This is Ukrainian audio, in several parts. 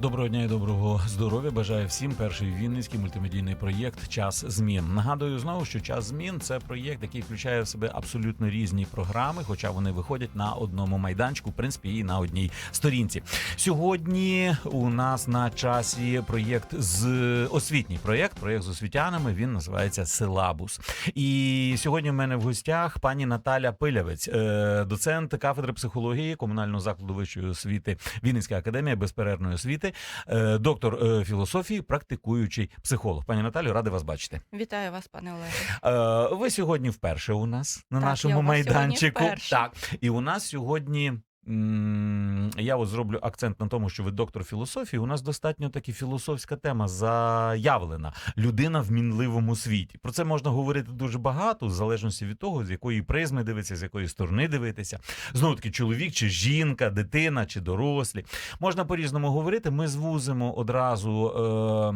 Доброго дня і доброго здоров'я. Бажаю всім перший вінницький мультимедійний проєкт Час змін. Нагадую знову, що час змін це проєкт, який включає в себе абсолютно різні програми, хоча вони виходять на одному майданчику, в принципі, і на одній сторінці. Сьогодні у нас на часі проєкт з освітній проєкт, проєкт з освітянами. Він називається Силабус. І сьогодні в мене в гостях пані Наталя Пилявець, е, доцент кафедри психології комунального закладу вищої освіти Вінницька академія безперервної освіти, е, доктор е, філософії, практикуючий психолог. Пані Наталю, радий вас бачити. Вітаю вас, пане Олеже. Е, Ви сьогодні вперше у нас на Так, нашому я у майданчику. Так, і у нас сьогодні. Я от зроблю акцент на тому, що ви доктор філософії. У нас достатньо таки філософська тема заявлена. Людина в мінливому світі. Про це можна говорити дуже багато, в залежності від того, з якої призми дивитися, з якої сторони дивитися. Знову таки, чоловік чи жінка, дитина чи дорослі. Можна по-різному говорити. Ми звузимо одразу е,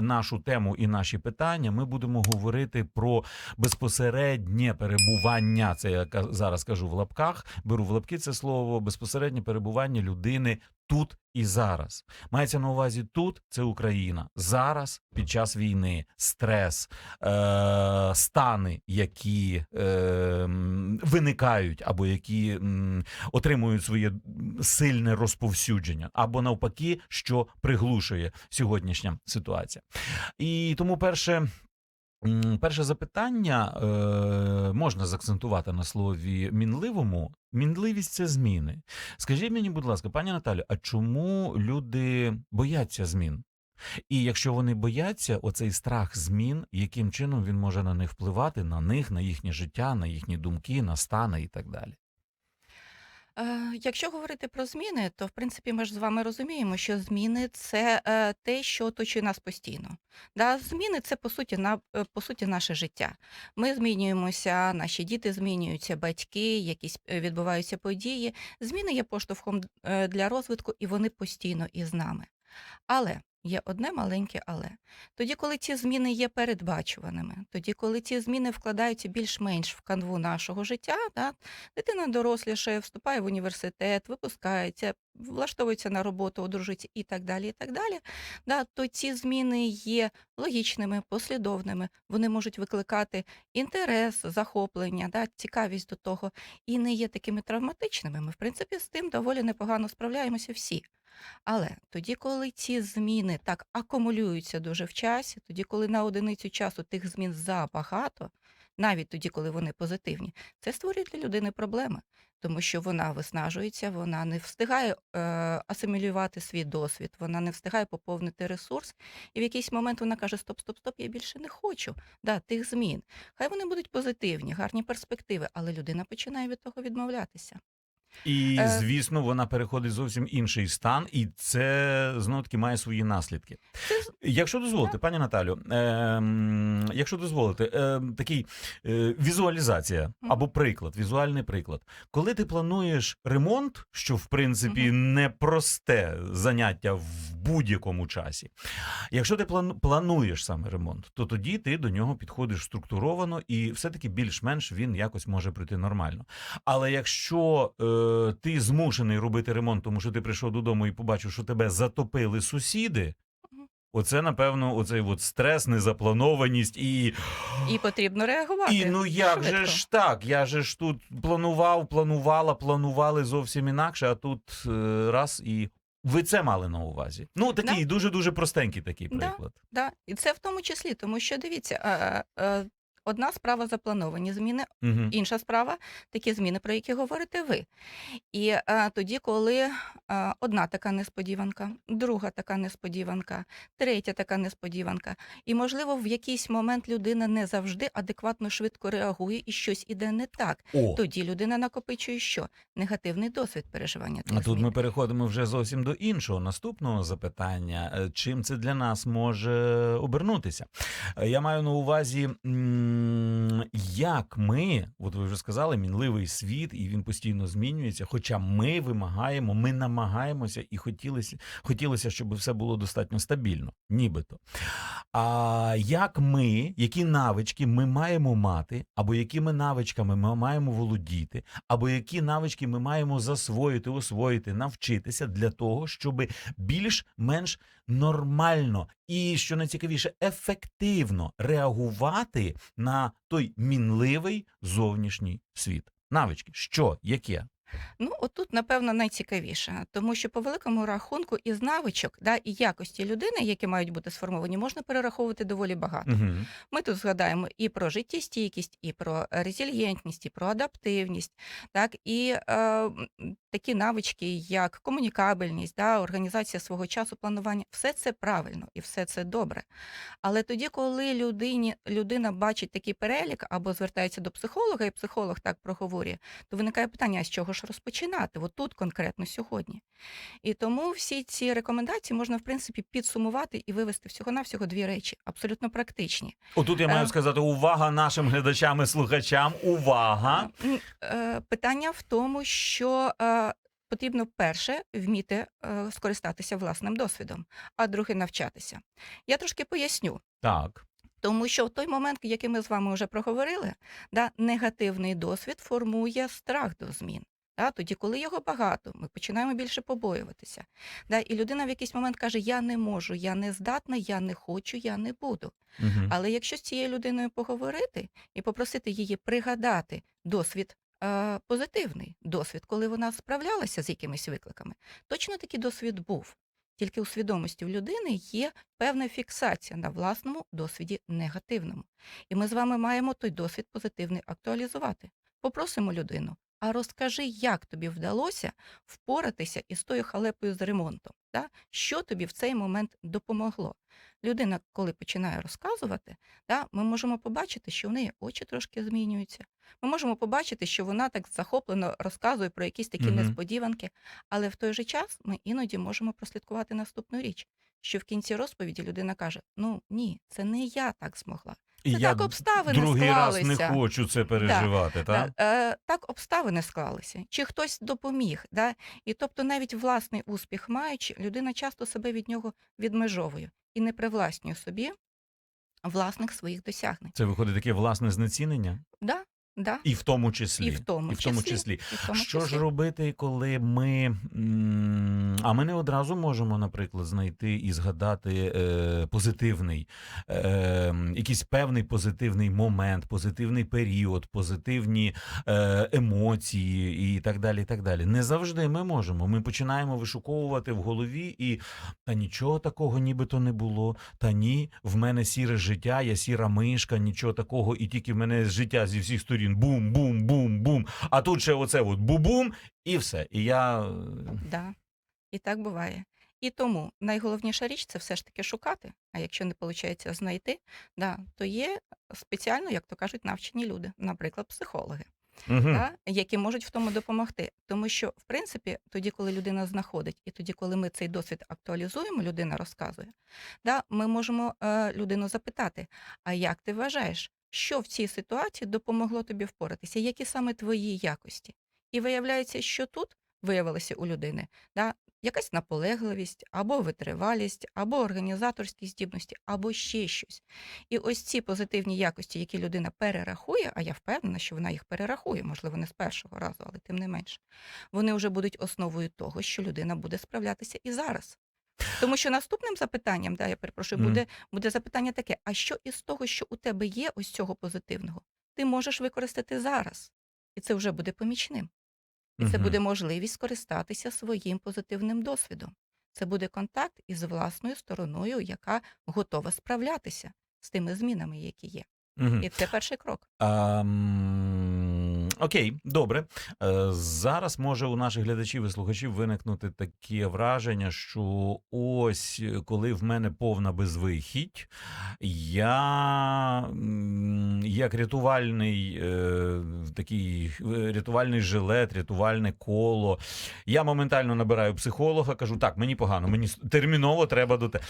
нашу тему і наші питання. Ми будемо говорити про безпосереднє перебування. Це я зараз кажу в лапках. Беру в лапки це слово безпосереднє перебування людини тут і зараз. Мається на увазі тут це Україна. Зараз під час війни, стрес, е, стани, які е, виникають, або які м, отримують своє сильне розповсюдження, або навпаки, що приглушує сьогоднішня ситуація. І тому перше. Перше запитання е, можна заакцентувати на слові мінливому. Мінливість це зміни. Скажіть мені, будь ласка, пані Наталю, а чому люди бояться змін? І якщо вони бояться, оцей страх змін, яким чином він може на них впливати, на них, на їхнє життя, на їхні думки, на стани і так далі? Е, Якщо говорити про зміни, то в принципі ми ж з вами розуміємо, що зміни це е, те, що оточує нас постійно. Да? Зміни це по суті на е, по суті наше життя. Ми змінюємося, наші діти змінюються, батьки, якісь відбуваються події. Зміни є поштовхом для розвитку, і вони постійно із нами. Але є одне маленьке але. Тоді, коли ці зміни є передбачуваними, тоді, коли ці зміни вкладаються більш-менш в канву нашого життя, да, дитина дорослішає, вступає в університет, випускається, влаштовується на роботу, одружиться і так далі, і так далі, да, то ці зміни є логічними, послідовними, вони можуть викликати інтерес, захоплення, да, цікавість до того, і не є такими травматичними. Ми, в принципі, з тим доволі непогано справляємося всі. Але тоді, коли ці зміни так акумулюються дуже в часі, тоді, коли на одиницю часу тих змін забагато, навіть тоді, коли вони позитивні, це створює для людини проблеми, тому що вона виснажується, вона не встигає е, асимілювати свій досвід, вона не встигає поповнити ресурс, і в якийсь момент вона каже: Стоп, стоп, стоп, я більше не хочу да, тих змін. Хай вони будуть позитивні, гарні перспективи, але людина починає від того відмовлятися. І, Е. звісно, вона переходить зовсім інший стан, і це знову таки має свої наслідки. Якщо дозволите, пані Наталю, ем, якщо дозволите, ем, такий е, візуалізація або приклад, візуальний приклад. Коли ти плануєш ремонт, що в принципі непросте заняття в будь-якому часі. Якщо ти плану- плануєш саме ремонт, то тоді ти до нього підходиш структуровано і все-таки більш-менш він якось може пройти нормально. Але якщо е, ти змушений робити ремонт, тому що ти прийшов додому і побачив, що тебе затопили сусіди. Оце, напевно, оцей от стрес, незапланованість і, і потрібно реагувати. і ну як же ж так? Я же ж тут планував, планувала, планували зовсім інакше, а тут е, раз і. Ви це мали на увазі. Ну, такий дуже дуже простенький такий Да. приклад. Да, і це в тому числі, тому що дивіться, е, е, одна справа заплановані зміни, Угу. інша справа такі зміни, про які говорите ви. І е, тоді, коли е, одна така несподіванка, друга така несподіванка, третя така несподіванка, і, можливо, в якийсь момент людина не завжди адекватно швидко реагує і щось іде не так. О, Тоді людина накопичує що? Негативний досвід переживання А тут змін. ми переходимо вже зовсім до іншого наступного запитання. Е, Чим це для нас може обернутися? Я маю на увазі, м, як ми, от ви вже сказали, мінливий світ, і він постійно змінюється. Хоча ми вимагаємо, ми намагаємося і хотілося, хотілося, щоб все було достатньо стабільно, нібито. А як ми, які навички ми маємо мати, або якими навичками ми маємо володіти, або які навички ми маємо засвоїти, освоїти, навчитися для того, щоб більш-менш нормально і, що найцікавіше, ефективно реагувати на той мінливий зовнішній світ. Навички, що, яке? Ну, отут, напевно, найцікавіше, тому що по великому рахунку із навичок да, і якості людини, які мають бути сформовані, можна перераховувати доволі багато. Угу. Ми тут згадаємо і про життєстійкість, і про резильєнтність, і про адаптивність, так і е, такі навички, як комунікабельність, да, організація свого часу, планування, все це правильно і все це добре. Але тоді, коли людині, людина бачить такий перелік або звертається до психолога, і психолог так проговорює, то виникає питання, а з чого ж розпочинати? От тут конкретно сьогодні. І тому всі ці рекомендації можна, в принципі, підсумувати і вивести всього-навсього дві речі, абсолютно практичні. Отут я маю Е. сказати: увага нашим глядачам і слухачам! Увага! Е, Питання в тому, що е, потрібно перше вміти е, скористатися власним досвідом, а друге навчатися. Я трошки поясню. Так. Тому що в той момент, який ми з вами вже проговорили, да, негативний досвід формує страх до змін. Да, тоді, коли його багато, ми починаємо більше побоюватися. Да, і людина в якийсь момент каже: Я не можу, я не здатна, я не хочу, я не буду. Угу. Але якщо з цією людиною поговорити і попросити її пригадати досвід е, позитивний, досвід, коли вона справлялася з якимись викликами, точно такий досвід був. Тільки у свідомості в людини є певна фіксація на власному досвіді негативному. І ми з вами маємо той досвід позитивний актуалізувати. Попросимо людину, а розкажи, як тобі вдалося впоратися із тою халепою з ремонтом. Да? Що тобі в цей момент допомогло? Людина, коли починає розказувати, да, ми можемо побачити, що в неї очі трошки змінюються. Ми можемо побачити, що вона так захоплено розказує про якісь такі Мгм. несподіванки, але в той же час ми іноді можемо прослідкувати наступну річ, що в кінці розповіді людина каже: Ну ні, це не я так змогла. І Це я так обставини другий раз не хочу це переживати, так? Да, е, так обставини склалися, чи хтось допоміг. Да? І тобто навіть власний успіх маючи, людина часто себе від нього відмежовує і не привласнює собі власних своїх досягнень. Це виходить таке власне знецінення, Да, да. і в тому числі. І в тому і в тому числі. числі. І в тому Що ж робити, коли ми. А ми не одразу можемо, наприклад, знайти і згадати е, позитивний, е, якийсь певний позитивний момент, позитивний період, позитивні е, емоції і так далі. і так далі. Не завжди ми можемо. Ми починаємо вишуковувати в голові, і та нічого такого нібито не було. Та ні, в мене сіре життя, я сіра мишка, нічого такого, і тільки в мене життя зі всіх сторін бум, бум, бум, бум. А тут ще оце от бу-бум, і все. І я е, Да. І так буває. І тому найголовніша річ це все ж таки шукати. А якщо не виходить знайти, да, то є спеціально, як то кажуть, навчені люди, наприклад, психологи. Мгм. да, які можуть в тому допомогти. Тому що, в принципі, тоді, коли людина знаходить, і тоді, коли ми цей досвід актуалізуємо, людина розказує, да, ми можемо е, людину запитати: а як ти вважаєш, що в цій ситуації допомогло тобі впоратися? Які саме твої якості? І виявляється, що тут виявилося у людини да, якась наполегливість, або витривалість, або організаторські здібності, або ще щось. І ось ці позитивні якості, які людина перерахує, а я впевнена, що вона їх перерахує, можливо, не з першого разу, але тим не менше, вони вже будуть основою того, що людина буде справлятися і зараз. Тому що наступним запитанням, да, я перепрошую, буде, буде запитання таке: а що із того, що у тебе є, ось цього позитивного, ти можеш використати зараз? І це вже буде помічним. І це буде можливість скористатися своїм позитивним досвідом. Це буде контакт із власною стороною, яка готова справлятися з тими змінами, які є. Мгм. І це перший крок. А, Окей, добре. Е, Зараз може у наших глядачів і слухачів виникнути таке враження, що ось коли в мене повна безвихідь, я як рятувальний е, такий е, рятувальний жилет, рятувальне коло. Я моментально набираю психолога, кажу: так, мені погано, мені терміново треба до те.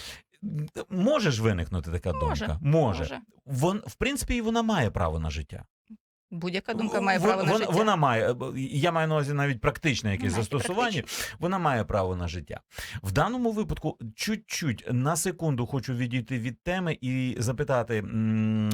Може ж виникнути така Може, думка? Може. може. Вон, в принципі, і вона має право на життя. Будь-яка думка має право на життя. Вона має, я маю на увазі навіть практичне якесь застосування. практично. Вона має право на життя. В даному випадку, чуть-чуть на секунду хочу відійти від теми і запитати: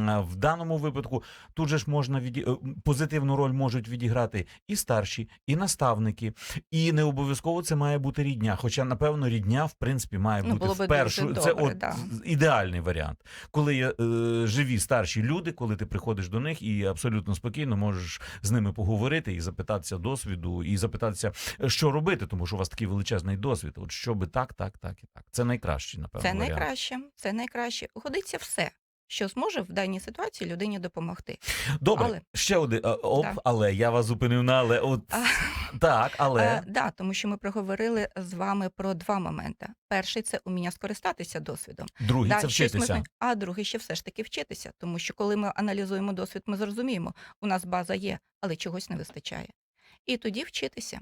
в даному випадку тут же ж можна віді... е, позитивну роль можуть відіграти і старші, і наставники, і не обов'язково це має бути рідня. Хоча, напевно, рідня, в принципі, має Ну, бути було би в першу. це добре, от да. ідеальний варіант, коли є е, живі старші люди, коли ти приходиш до них і абсолютно спокійно можеш з ними поговорити і запитатися досвіду, і запитатися, е, що робити, тому що у вас такий величезний досвід. От що би так, так, так і так. Це найкраще, напевно. Це варіант. найкраще. Це найкраще. Годиться все, що зможе в даній ситуації людині допомогти. Добре, Але- ще один е, оп, Так. але я вас зупинив на але. От А, так, але Е, да, тому що ми проговорили з вами про два моменти. Перший це уміння скористатися досвідом. другий Да, це щось ми вчитися. А другий ще все ж таки вчитися, тому що коли ми аналізуємо досвід, ми зрозуміємо, у нас база є, але чогось не вистачає. І тоді вчитися.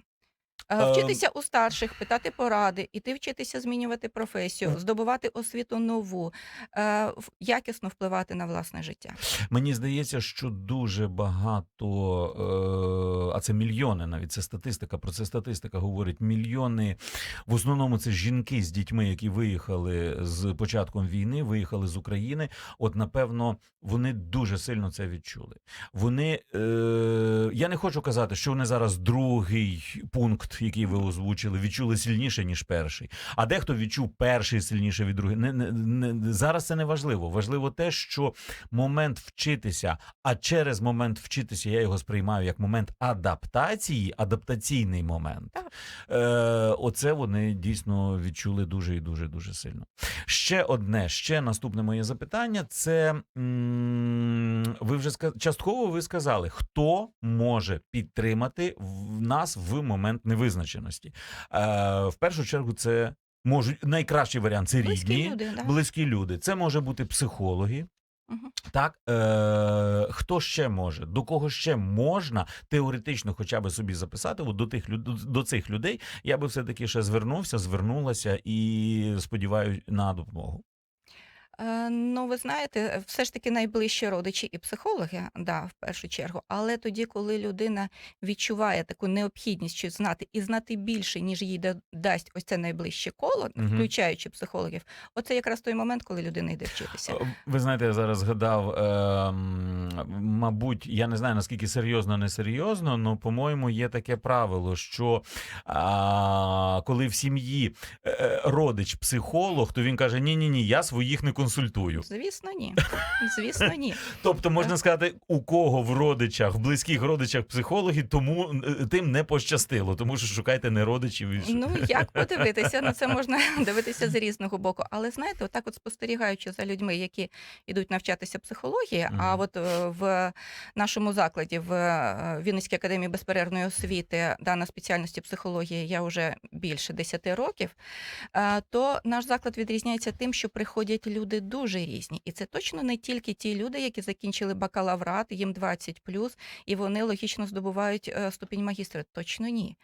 Е, Ем. Вчитися у старших, питати поради, іти вчитися змінювати професію, здобувати освіту нову, е, в- якісно впливати на власне життя. Мені здається, що дуже багато, е, а це мільйони навіть це статистика. Про це статистика говорить. Мільйони в основному це жінки з дітьми, які виїхали з початком війни, виїхали з України. От напевно, вони дуже сильно це відчули. Вони е, я не хочу казати, що вони зараз другий пункт, який ви озвучили, відчули сильніше ніж перший. А дехто відчув перший сильніше від другого. Не, не, не зараз це не важливо. Важливо те, що момент вчитися, а через момент вчитися я його сприймаю як момент адаптації, адаптаційний момент. Е, оце вони дійсно відчули дуже і дуже дуже сильно. Ще одне, ще наступне моє запитання: це м, ви вже частково ви сказали, хто може підтримати нас в момент невизначеності. Е, в першу чергу, це можуть найкращий варіант це Близькі рідні, люди, да. близькі люди. Це може бути психологи. Мгм. Так, е, хто ще може? До кого ще можна теоретично хоча б собі записати? От до тих до цих людей я би все таки ще звернувся, звернулася і сподіваюся на допомогу. Е, Ну, ви знаєте, все ж таки найближчі родичі і психологи, да, в першу чергу. Але тоді, коли людина відчуває таку необхідність щось знати і знати більше, ніж їй да- дасть ось це найближче коло, Мгм. включаючи психологів, оце якраз той момент, коли людина йде вчитися. Е, Ви знаєте, я зараз згадав, е, мабуть, я не знаю наскільки серйозно, не серйозно, але, по-моєму, є таке правило, що а, коли в сім'ї е, родич психолог, то він каже: ні, ні, ні, я своїх не консультую. Звісно, ні. Звісно, ні. Тобто можна сказати, у кого в родичах, в близьких родичах психологи, тому е, тим не пощастило, тому що шукайте не родичів. Ну, як подивитися? На це можна дивитися з різного боку. Але знаєте, отак, от спостерігаючи за людьми, які йдуть навчатися психології, а от е, в нашому закладі в е, Вінницькій академії безперервної освіти дана спеціальності психології я вже більше 10 років, то наш заклад відрізняється тим, що приходять люди дуже різні. І це точно не тільки ті люди, які закінчили бакалаврат, їм 20 і вони логічно здобувають е, ступінь магістра. Точно ні.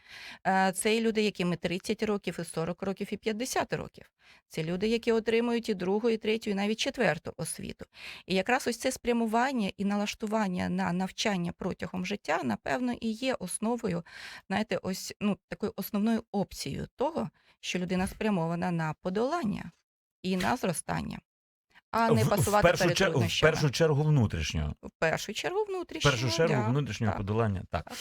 Е, Це люди, яким і 30 років, і 40 років, і 50 років. Це люди, які отримують і другу, і третю, і навіть четверту освіту. І якраз ось це спрямування і налаштування на навчання протягом життя, напевно, і є основою, знаєте, ось ну такою основною опцією того, що людина спрямована на подолання і на зростання, а не в, в, першу перед чергу, в труднощами. першу чергу внутрішнього. В першу чергу В внутрішнього. першу чергу да. внутрішнього так. подолання. Так.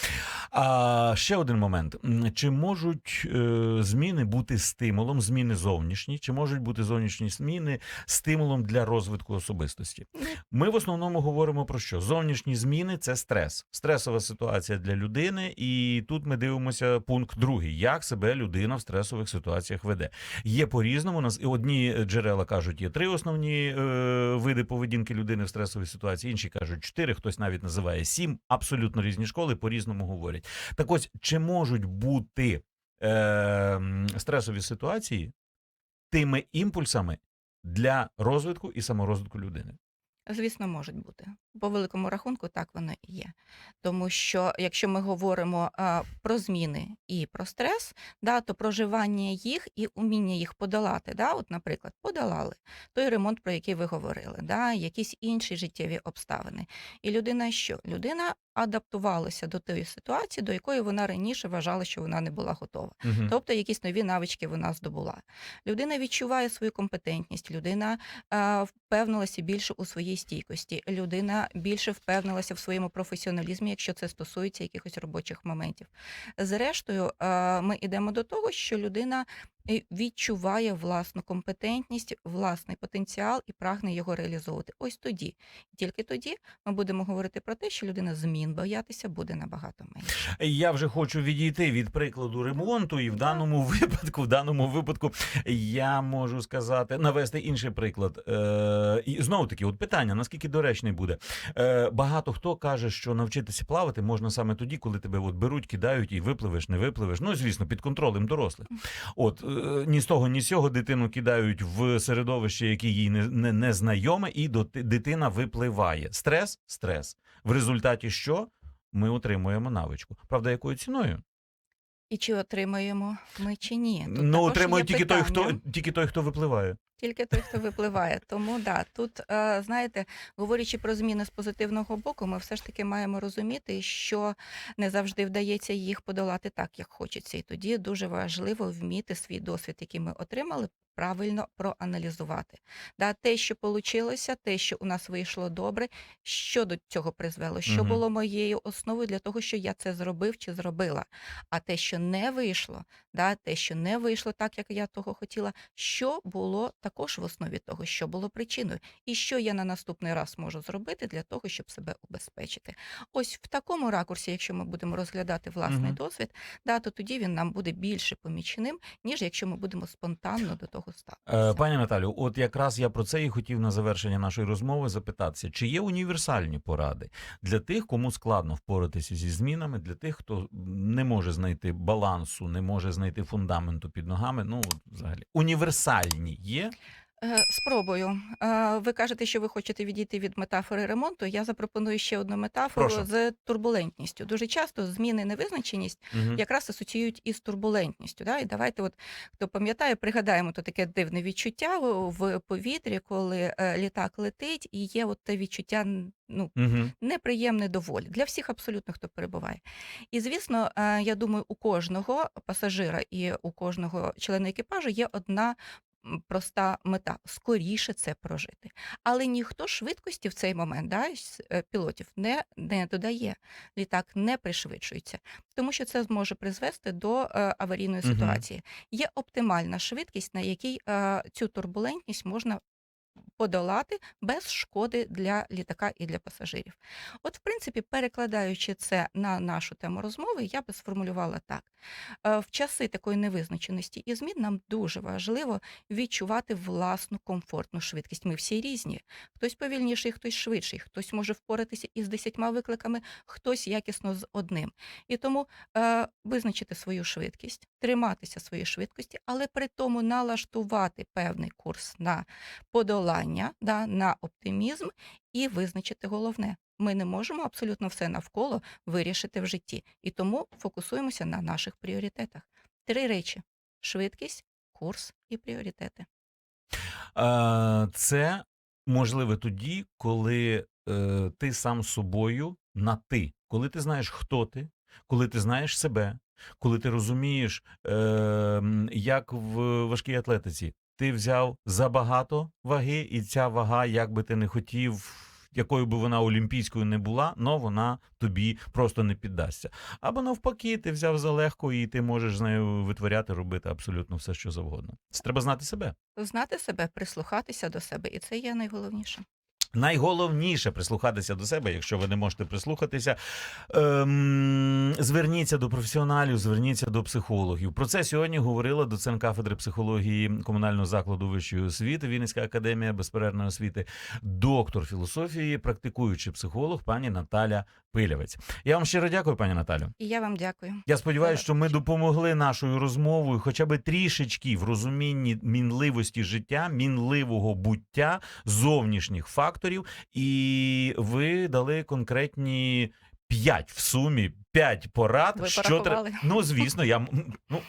А, ще один момент. М, Чи можуть е, зміни бути стимулом, зміни зовнішні, чи можуть бути зовнішні зміни стимулом для розвитку особистості? Ми в основному говоримо про що? Зовнішні зміни це стрес, стресова ситуація для людини, і тут ми дивимося пункт другий: як себе людина в стресових ситуаціях веде. Є по-різному. Нас і одні джерела кажуть, є три основні е, види поведінки людини в стресовій ситуації, інші кажуть чотири, хтось навіть називає сім. Абсолютно різні школи по-різному говорять. Так ось, чи можуть бути е, стресові ситуації тими імпульсами для розвитку і саморозвитку людини? Звісно, можуть бути. По великому рахунку, так воно і є. Тому що якщо ми говоримо а, про зміни і про стрес, да, то проживання їх і уміння їх подолати. Да, от, наприклад, подолали той ремонт, про який ви говорили, да, якісь інші життєві обставини. І людина що? Людина адаптувалася до тої ситуації, до якої вона раніше вважала, що вона не була готова. Угу. Тобто якісь нові навички вона здобула. Людина відчуває свою компетентність, людина е, впевнилася більше у своїй стійкості, людина більше впевнилася в своєму професіоналізмі, якщо це стосується якихось робочих моментів. Зрештою, е, ми йдемо до того, що людина відчуває власну компетентність, власний потенціал і прагне його реалізовувати. Ось тоді, тільки тоді ми будемо говорити про те, що людина змін боятися буде набагато менше. Я вже хочу відійти від прикладу ремонту, і в даному випадку, в даному випадку, я можу сказати, навести інший приклад. Е, і знову таки, от питання: наскільки доречний буде? Е, багато хто каже, що навчитися плавати можна саме тоді, коли тебе от беруть, кидають і випливеш, не випливеш. Ну звісно, під контролем дорослих. От е, ні з того, ні з цього дитину кидають в середовище, яке їй не, не, не знайоме, і дитина випливає. Стрес, стрес. В результаті що? Ми отримуємо навичку. Правда, якою ціною? І чи отримаємо ми чи ні? Тут ну, отримує тільки той, хто тільки той, хто випливає. Тільки той, хто випливає. Тому да, тут, е, знаєте, говорячи про зміни з позитивного боку, ми все ж таки маємо розуміти, що не завжди вдається їх подолати так, як хочеться. І тоді дуже важливо вміти свій досвід, який ми отримали, правильно проаналізувати. Да, те, що вийшло, те, що у нас вийшло добре, що до цього призвело, що Мгм. було моєю основою для того, що я це зробив чи зробила. А те, що не вийшло, да, те, що не вийшло так, як я того хотіла, що було також в основі того, що було причиною, і що я на наступний раз можу зробити для того, щоб себе убезпечити. Ось в такому ракурсі, якщо ми будемо розглядати власний Мгм. досвід, да, то тоді він нам буде більше помічним, ніж якщо ми будемо спонтанно до того Е, ставитися. Пані Наталю, от якраз я про це і хотів на завершення нашої розмови запитатися, чи є універсальні поради для тих, кому складно впоратися зі змінами, для тих, хто не може знайти балансу, не може знайти фундаменту під ногами. Ну, от взагалі, універсальні є. Е, Спробую. Е, Ви кажете, що ви хочете відійти від метафори ремонту. Я запропоную ще одну метафору Прошу. з турбулентністю. Дуже часто зміни невизначеність Угу. якраз асоціюють із турбулентністю. Да? І давайте, от хто пам'ятає, пригадаємо то таке дивне відчуття в повітрі, коли е, літак летить, і є от те відчуття ну, Угу. неприємне доволі для всіх абсолютно, хто перебуває. І звісно, я думаю, у кожного пасажира і у кожного члена екіпажу є одна. Проста мета скоріше це прожити, але ніхто швидкості в цей момент да, е, пілотів не, не додає. Літак не пришвидшується, тому що це зможе призвести до е, аварійної ситуації. ситуації. Є оптимальна швидкість, на якій е, цю турбулентність можна подолати без шкоди для літака і для пасажирів. От, в принципі, перекладаючи це на нашу тему розмови, я би сформулювала так: Е, в часи такої невизначеності і змін нам дуже важливо відчувати власну комфортну швидкість. Ми всі різні. Хтось повільніший, хтось швидший, хтось може впоратися із десятьма викликами, хтось якісно з одним. І тому е, визначити свою швидкість, триматися своєї швидкості, але при тому налаштувати певний курс на подолання, да, на оптимізм і визначити головне. Ми не можемо абсолютно все навколо вирішити в житті, і тому фокусуємося на наших пріоритетах. Три речі: швидкість, курс і пріоритети. Це можливе тоді, коли е, ти сам собою на ти, коли ти знаєш, хто ти, коли ти знаєш себе, коли ти розумієш, е, як в важкій атлетиці, ти взяв забагато ваги, і ця вага, як би ти не хотів. Якою би вона олімпійською не була, но вона тобі просто не піддасться. Або навпаки, ти взяв залегко і ти можеш з нею витворяти, робити абсолютно все, що завгодно. Це треба знати себе. Знати себе, прислухатися до себе, і це є найголовніше. Найголовніше прислухатися до себе, якщо ви не можете прислухатися. Ем, зверніться до професіоналів, зверніться до психологів. Про це сьогодні говорила доцент кафедри психології комунального закладу вищої освіти, Вінницька академія безперервної освіти, доктор філософії, практикуючий психолог, пані Наталя Пилявець. Я вам щиро дякую, пані Наталю. І я вам дякую. Я сподіваюся, що ми допомогли нашою розмовою, хоча б трішечки в розумінні мінливості життя, мінливого буття, зовнішніх факторів, і ви дали конкретні. П'ять в сумі, п'ять порад. Ви що порахували? Ну, звісно, я, м- ну,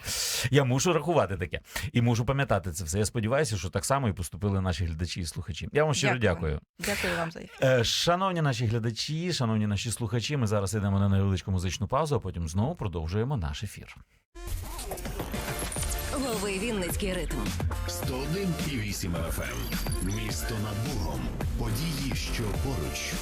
я мушу рахувати таке. І мушу пам'ятати це все. Я сподіваюся, що так само і поступили наші глядачі і слухачі. Я вам щиро Дякую. дякую. Дякую вам за ефір. Е, Шановні наші глядачі, шановні наші слухачі, ми зараз йдемо на невеличку музичну паузу, а потім знову продовжуємо наш ефір. Лови Вінницький ритм. 101,8 FM. Місто над Богом. Події, що поруч.